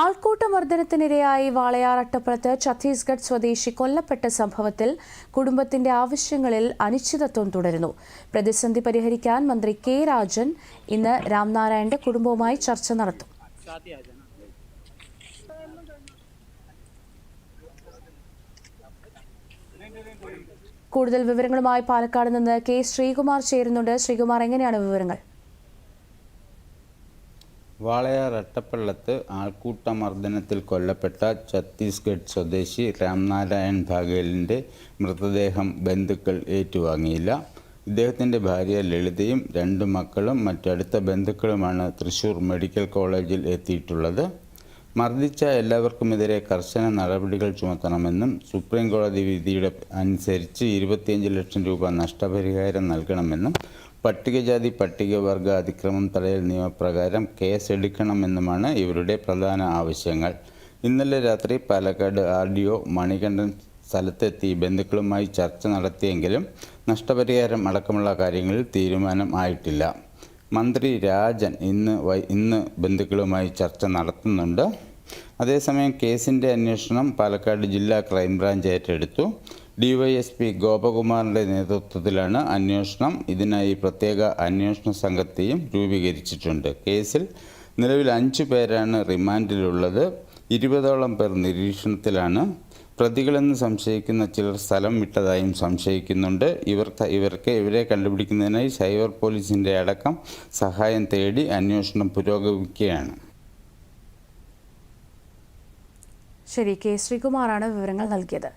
ആൾക്കൂട്ടമർദ്ദനത്തിനിരയായി വാളയാർ അട്ടപ്പുറത്ത് ഛത്തീസ്ഗഡ് സ്വദേശി കൊല്ലപ്പെട്ട സംഭവത്തിൽ കുടുംബത്തിന്റെ ആവശ്യങ്ങളിൽ അനിശ്ചിതത്വം തുടരുന്നു. പ്രതിസന്ധി പരിഹരിക്കാൻ മന്ത്രി കെ രാജൻ ഇന്ന് രാംനാരായണന്റെ കുടുംബവുമായി ചർച്ച നടത്തും. കൂടുതൽ വിവരങ്ങളുമായി പാലക്കാട് നിന്ന് കെ ശ്രീകുമാർ ചേരുന്നുണ്ട്. ശ്രീകുമാർ എങ്ങനെയാണ് വിവരങ്ങൾ? വാളയാർ അട്ടപ്പള്ളത്ത് ആൾക്കൂട്ടമർദ്ദനത്തിൽ കൊല്ലപ്പെട്ട ഛത്തീസ്ഗഡ് സ്വദേശി രാംനാരായൺ ഭാഗേലിന്റെ മൃതദേഹം ബന്ധുക്കൾ ഏറ്റുവാങ്ങിയില്ല. ഇദ്ദേഹത്തിന്റെ ഭാര്യ ലളിതയും രണ്ട് മക്കളും മറ്റടുത്ത ബന്ധുക്കളുമാണ് തൃശൂർ മെഡിക്കൽ കോളേജിൽ എത്തിയിട്ടുള്ളത്. മർദ്ദിച്ച എല്ലാവർക്കുമെതിരെ കർശന നടപടികൾ ചുമത്തണമെന്നും സുപ്രീം കോടതി വിധിയുടെ അനുസരിച്ച് ഇരുപത്തിയഞ്ച് ലക്ഷം രൂപ നഷ്ടപരിഹാരം നൽകണമെന്നും പട്ടികജാതി പട്ടികവർഗ അതിക്രമം തടയൽ നിയമപ്രകാരം കേസ് കേസെടുക്കണമെന്നുമാണ് ഇവരുടെ പ്രധാന ആവശ്യങ്ങൾ. ഇന്നലെ രാത്രി Palakkad R D O Manikandan സ്ഥലത്തെത്തി ബന്ധുക്കളുമായി ചർച്ച നടത്തിയെങ്കിലും നഷ്ടപരിഹാരം അടക്കമുള്ള കാര്യങ്ങളിൽ തീരുമാനം ആയിട്ടില്ല. മന്ത്രി രാജൻ ഇന്ന് ഇന്ന് ബന്ധുക്കളുമായി ചർച്ച നടത്തുന്നുണ്ട്. അതേസമയം കേസിന്റെ അന്വേഷണം പാലക്കാട് ജില്ലാ ക്രൈംബ്രാഞ്ച് ഏറ്റെടുത്തു. ഡിവൈഎസ്പി ഗോപകുമാറിന്റെ നേതൃത്വത്തിലാണ് അന്വേഷണം. ഇതിനായി പ്രത്യേക അന്വേഷണ സംഘത്തെയും രൂപീകരിച്ചിട്ടുണ്ട്. കേസിൽ നിലവിൽ അഞ്ചു പേരാണ് റിമാൻഡിലുള്ളത്. ഇരുപതോളം പേർ നിരീക്ഷണത്തിലാണ്. പ്രതികളെന്ന് സംശയിക്കുന്ന ചിലർ സ്ഥലം വിട്ടതായും സംശയിക്കുന്നുണ്ട്. ഇവർ ഇവർക്ക് ഇവരെ കണ്ടുപിടിക്കുന്നതിനായി സൈബർ പോലീസിന്റെ അടക്കം സഹായം തേടി അന്വേഷണം പുരോഗമിക്കുകയാണ്. ശരി കെ ശ്രീകുമാറാണ് വിവരങ്ങൾ നൽകിയത്.